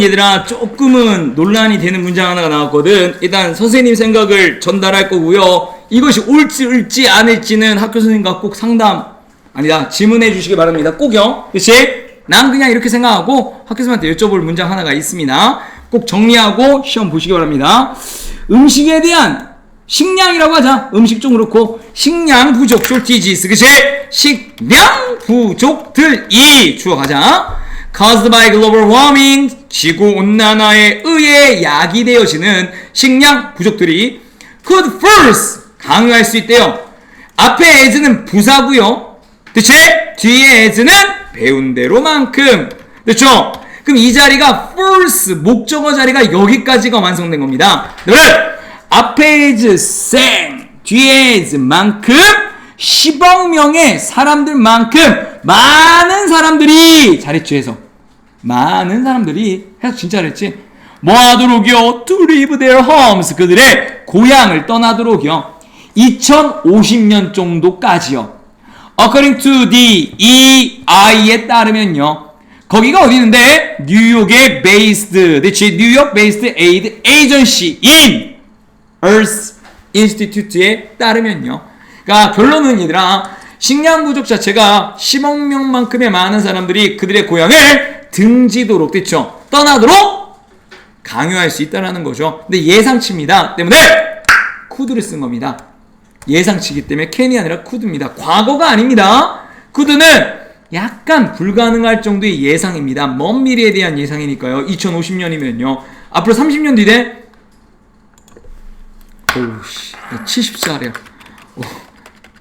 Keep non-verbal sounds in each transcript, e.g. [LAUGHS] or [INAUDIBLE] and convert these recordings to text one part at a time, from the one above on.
얘들아 조금은 논란이 되는 문장 하나가 나왔거든. 일단 선생님 생각을 전달할 거고요. 이것이 옳지 옳지 않을지는 학교 선생님과 꼭 상담 아니다 질문해 주시기 바랍니다. 꼭요 그치? 난 그냥 이렇게 생각하고 학교 선생님한테 여쭤볼 문장 하나가 있습니다. 꼭 정리하고 시험 보시기 바랍니다. 음식에 대한 식량이라고 하자. 음식 좀 그렇고. 식량 부족 쇼티지스 그치? 식량 부족들이 주어 가자. Caused by global warming 지구 온난화에 의해 야기되어지는 식량 부족들이 could first 강요할 수 있대요. 앞에 as는 부사고요. 그치? 뒤에 as는 배운 대로만큼. 그렇죠? 그럼 이 자리가 first 목적어 자리가 여기까지가 완성된 겁니다. 여러분 앞에 is 생 뒤에 is 만큼 10억 명의 사람들만큼 많은 사람들이 잘했죠 해서 많은 사람들이 해서 진짜 잘했지. 뭐 하도록요 to leave their homes. 그들의 고향을 떠나도록요 2050년 정도까지요. According to the EI에 따르면요 거기가 어디 있는데? 뉴욕에 based 그치 뉴욕 based aid agency인 Earth Institute에 따르면요. 그러니까 결론은 얘들아 식량 부족 자체가 10억 명만큼의 많은 사람들이 그들의 고향을 등지도록 됐죠. 떠나도록 강요할 수 있다라는 거죠. 근데 예상치입니다. 때문에 쿠드를 쓴 겁니다. 예상치기 때문에 캔이 아니라 쿠드입니다. 과거가 아닙니다. 쿠드는 약간 불가능할 정도의 예상입니다. 먼 미래에 대한 예상이니까요. 2050년이면요. 앞으로 30년 뒤에 오우씨 70살이야 오,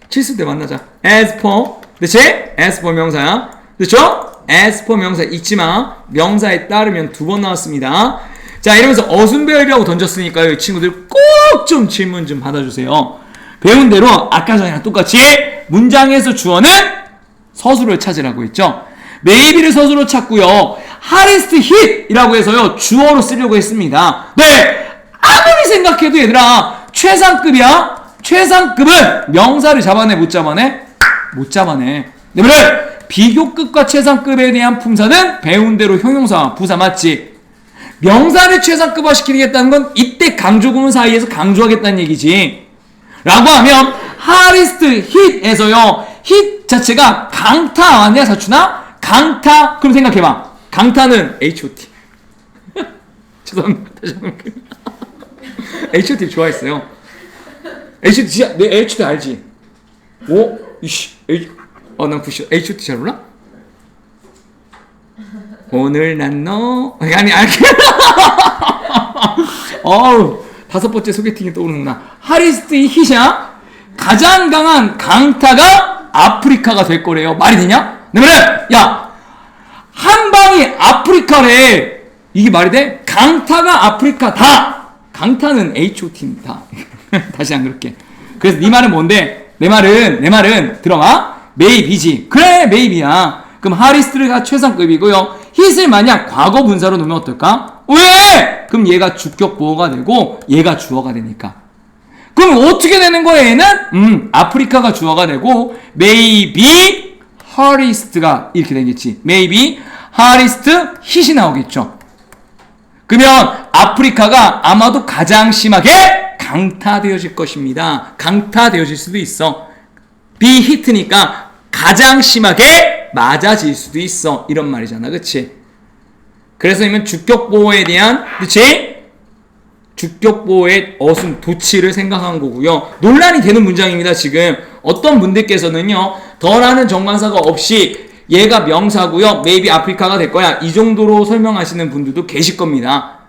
70대 만나자 as per 그치? as per 명사야 그렇죠? As per 명사 잊지마 명사에 따르면 두 번 나왔습니다. 자 이러면서 어순배열이라고 던졌으니까요. 이 친구들 꼭 좀 질문 좀 받아주세요. 배운 대로 아까 전이랑 똑같이 문장에서 주어는 서술을 찾으라고 했죠. Maybe를 서술로 찾고요. 하리스트 hit이라고 해서요. 주어로 쓰려고 했습니다. 네 아무리 생각해도 얘들아 최상급이야. 최상급은 명사를 잡아내 못 잡아내? 못 잡아내. 그러면 비교급과 최상급에 대한 품사는 배운 대로 형용사 부사 맞지. 명사를 최상급화 시키겠다는 건 이때 강조구문 사이에서 강조하겠다는 얘기지. 라고 하면 하리스트 hit에서요 hit 자체가 강타 아니야 사춘아? 강타. 그럼 생각해봐. 강타는 HOT [LAUGHS] 죄송합니다. HOT 좋아했어요. HOT 진짜 내 HOT 알지? 오 이씨 H 어 난 구시 HOT 잘 몰라? 오늘 난너 아니 아니 [LAUGHS] 어우 다섯 번째 소개팅이 떠오르는구나 하리스트 히샤 가장 강한 강타가 아프리카가 될 거래요 말이 되냐? 그러면 야한 방이 아프리카래 이게 말이 돼? 강타가 아프리카 다 강타는 H.O.T입니다. [LAUGHS] 다시 안 그럴게. 그래서 네 말은 뭔데? 내 말은 내 말은 들어봐. 메이비지. 그래 메이비야. 그럼 하리스트가 최상급이고요. hit을 만약 과거 분사로 넣으면 어떨까? 왜? 그럼 얘가 주격 보호가 되고 얘가 주어가 되니까. 그럼 어떻게 되는 거야 얘는? 음 아프리카가 주어가 되고 maybe 하리스트가 이렇게 되겠지. maybe 하리스트 hit이 나오겠죠. 그러면 아프리카가 아마도 가장 심하게 강타되어질 것입니다. 강타되어질 수도 있어. 비 히트니까 가장 심하게 맞아질 수도 있어. 이런 말이잖아. 그치? 그래서 이면 주격보호에 대한, 그치? 주격보호의 어순, 도치를 생각한 거고요. 논란이 되는 문장입니다, 지금. 어떤 분들께서는요, 더라는 정관사가 없이 얘가 명사고요. maybe 아프리카가 될 거야. 이 정도로 설명하시는 분들도 계실 겁니다.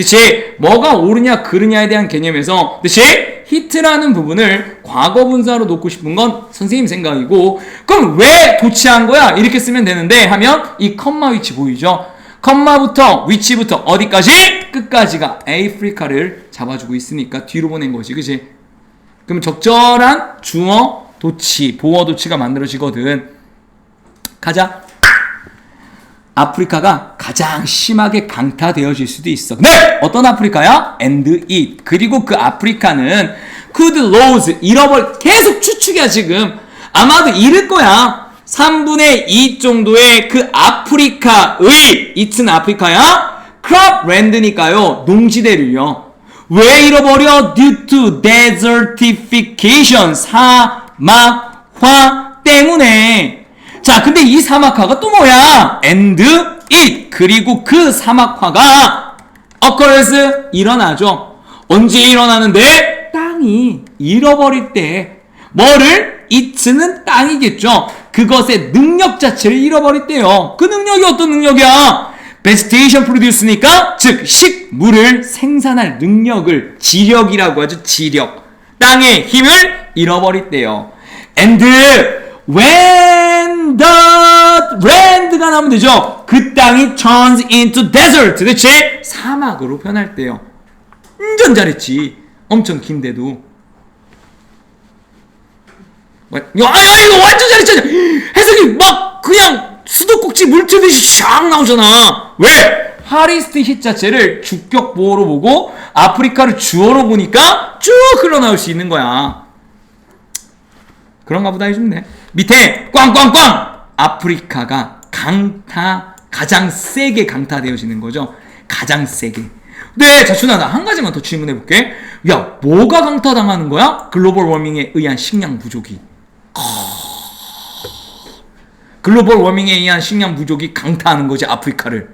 그치? 뭐가 옳으냐 그르냐에 대한 개념에서 그치? 히트라는 부분을 과거 분사로 놓고 싶은 건 선생님 생각이고 그럼 왜 도치한 거야? 이렇게 쓰면 되는데 하면 이 컴마 위치 보이죠? 컴마부터 위치부터 어디까지? 끝까지가 아프리카를 잡아주고 있으니까 뒤로 보낸 거지 그치? 그럼 적절한 주어 도치, 보어 도치가 만들어지거든 가자. 아프리카가 가장 심하게 강타되어질 수도 있어. 네! 어떤 아프리카야? and it. 그리고 그 아프리카는 could lose. 잃어버 계속 추측이야, 지금. 아마도 잃을 거야. 3분의 2 정도의 그 아프리카의, it는 아프리카야? cropland니까요. 농지대를요. 왜 잃어버려? due to desertification. 사막화 때문에. 자, 근데 이 사막화가 또 뭐야? and it. 그리고 그 사막화가 occurs 일어나죠. 언제 일어나는데? 땅이 잃어버릴 때. 뭐를? it는 땅이겠죠. 그것의 능력 자체를 잃어버릴 때요. 그 능력이 어떤 능력이야? 베스테이션 프로듀스니까 즉 식물을 생산할 능력을 지력이라고 하죠. 지력. 땅의 힘을 잃어버릴 때요. And when the land가 나오면 되죠. 그 땅이 turns into desert. 대체 사막으로 변할 때요. 운전 잘했지. 엄청 긴데도. 이거 완전 잘했잖아. 해석이 막 그냥 수도꼭지 물 튀듯이 샥 나오잖아. 왜? 하리스트 힛 자체를 주격 보호로 보고 아프리카를 주어로 보니까 쭉 흘러나올 수 있는 거야. 그런가 보다 해주면 돼. 밑에 꽝꽝꽝! 아프리카가 강타, 가장 세게 강타되어지는 거죠. 가장 세게. 네, 자춘아, 나한 가지만 더 질문해 볼게. 야, 뭐가 강타당하는 거야? 글로벌 워밍에 의한 식량 부족이. 글로벌 워밍에 의한 식량 부족이 강타하는 거지 아프리카를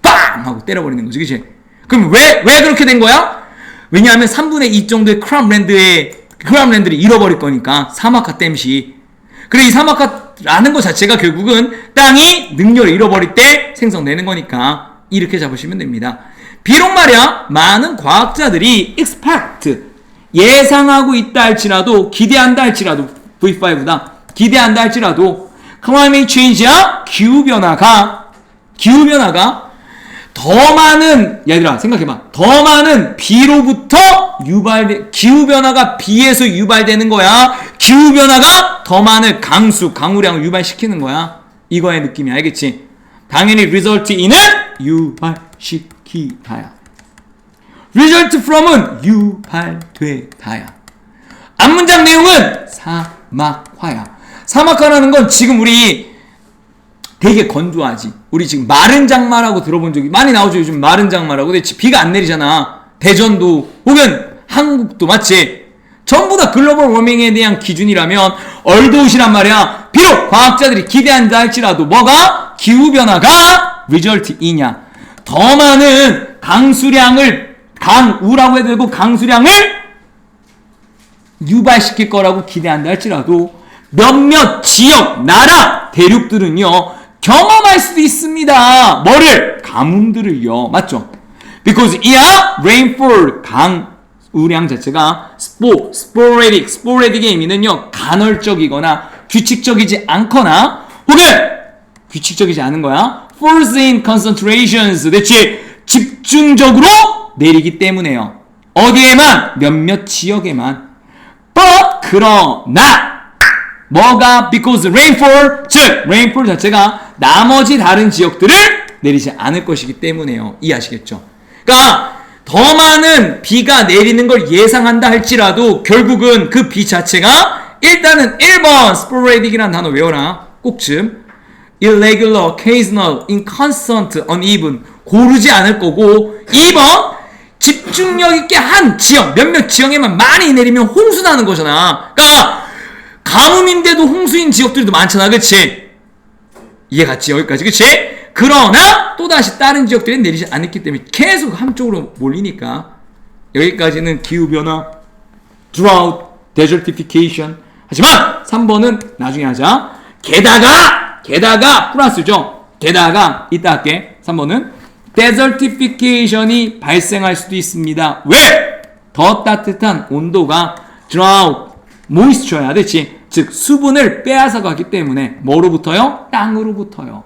빵 하고 때려버리는 거지 그치 그럼 왜 왜 그렇게 된 거야 왜냐하면 3분의 2 정도의 크람랜드의 크람랜드를 잃어버릴 거니까 사막화 땜시. 그래 이 사막화라는 것 자체가 결국은 땅이 능력을 잃어버릴 때 생성되는 거니까 이렇게 잡으시면 됩니다. 비록 말이야 많은 과학자들이 expect 예상하고 있다 할지라도 기대한다 할지라도 V5다 기대한다 할지라도 climate change야 기후 변화가 기후 변화가 더 많은 얘들아 생각해봐. 더 많은 비로부터 유발 기후 변화가 비에서 유발되는 거야. 기후 변화가 더 많은 강수 강우량을 유발시키는 거야. 이거의 느낌이 알겠지? 당연히 result in은 유발시키다야. result from은 유발되다야. 앞문장 내용은 사막화야. 사막화라는 건 지금 우리 되게 건조하지. 우리 지금 마른 장마라고 들어본 적이 많이 나오죠. 요즘 마른 장마라고. 근데 비가 안 내리잖아. 대전도 혹은 한국도 맞지? 전부 다 글로벌 워밍에 대한 기준이라면 얼도웃이란 말이야. 비록 과학자들이 기대한다 할지라도 뭐가 기후변화가 리절트 이냐. 더 많은 강수량을 강우라고 해도 되고 강수량을 유발시킬 거라고 기대한다 할지라도 몇몇 지역, 나라, 대륙들은요, 경험할 수도 있습니다. 뭐를? 가뭄들을요. 맞죠? Because 이하 rainfall 강우량 자체가 스포, sporadic, sporadic의 의미는요, 간헐적이거나 규칙적이지 않거나 혹은 규칙적이지 않은 거야. falls in concentrations. 대체 집중적으로 내리기 때문에요. 어디에만? 몇몇 지역에만. but 그러나 뭐가 because rainfall 즉 rainfall 자체가 나머지 다른 지역들을 내리지 않을 것이기 때문에요. 이해하시겠죠? 그러니까 더 많은 비가 내리는 걸 예상한다 할지라도 결국은 그 비 자체가 일단은 1번 sporadic이라는 단어 외워라. 꼭좀 irregular, occasional, inconstant, uneven 고르지 않을 거고 2번 집중력 있게 한 지역 몇몇 지역에만 많이 내리면 홍수 나는 거잖아. 그러니까 가뭄인데도 홍수인 지역들도 많잖아. 그치? 이해 갔지? 여기까지. 그치? 그러나 또다시 다른 지역들이 내리지 않았기 때문에 계속 한쪽으로 몰리니까 여기까지는 기후변화, drought, desertification 하지만 3번은 나중에 하자. 게다가 게다가 플러스죠. 게다가 이따 할게. 3번은 desertification이 발생할 수도 있습니다. 왜? 더 따뜻한 온도가 drought, moisture야. 그렇지? 즉 수분을 빼앗아 가기 때문에 뭐로부터요? 땅으로부터요.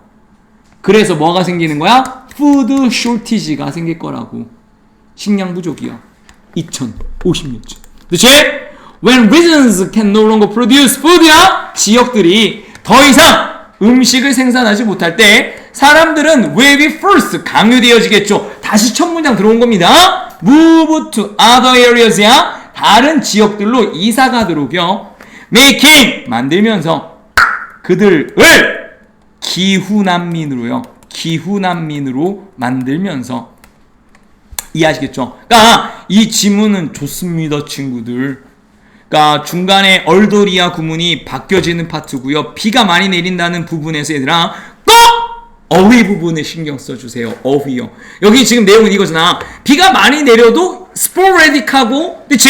그래서 뭐가 생기는 거야? food shortage가 생길 거라고. 식량 부족이요. 2050년쯤. 그렇지? When regions can no longer produce food야 지역들이 더 이상 음식을 생산하지 못할 때 사람들은 will be first 강요되어지겠죠. 다시 첫 문장 들어온 겁니다. move to other areas야 다른 지역들로 이사 가도록요. Making 만들면서 그들을 기후 난민으로요. 기후 난민으로 만들면서 이해하시겠죠? 그러니까 이 지문은 좋습니다, 친구들. 그러니까 중간에 얼도리아 구문이 바뀌어지는 파트고요. 비가 많이 내린다는 부분에서 얘들아 꼭 어휘 부분에 신경 써주세요. 어휘요. 여기 지금 내용은 이거잖아. 비가 많이 내려도 스포레딕하고 그치?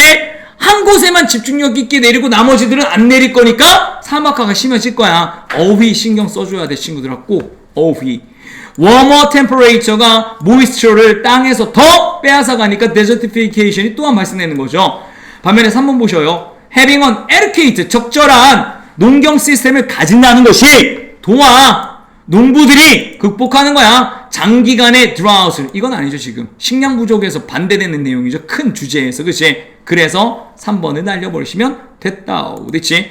한 곳에만 집중력 있게 내리고 나머지들은 안 내릴 거니까 사막화가 심해질 거야. 어휘 신경 써줘야 돼 친구들아 꼭 어휘. 워머 템퍼레이처가 모이스처를 땅에서 더 빼앗아 가니까 데저티피케이션이 또한 발생되는 거죠. 반면에 3번 보셔요. having an adequate 적절한 농경 시스템을 가진다는 것이 도와 농부들이 극복하는 거야. 장기간의 드라우스. 이건 아니죠, 지금. 식량 부족에서 반대되는 내용이죠. 큰 주제에서. 그치? 그래서 3번을 날려버리시면 됐다. 그렇지?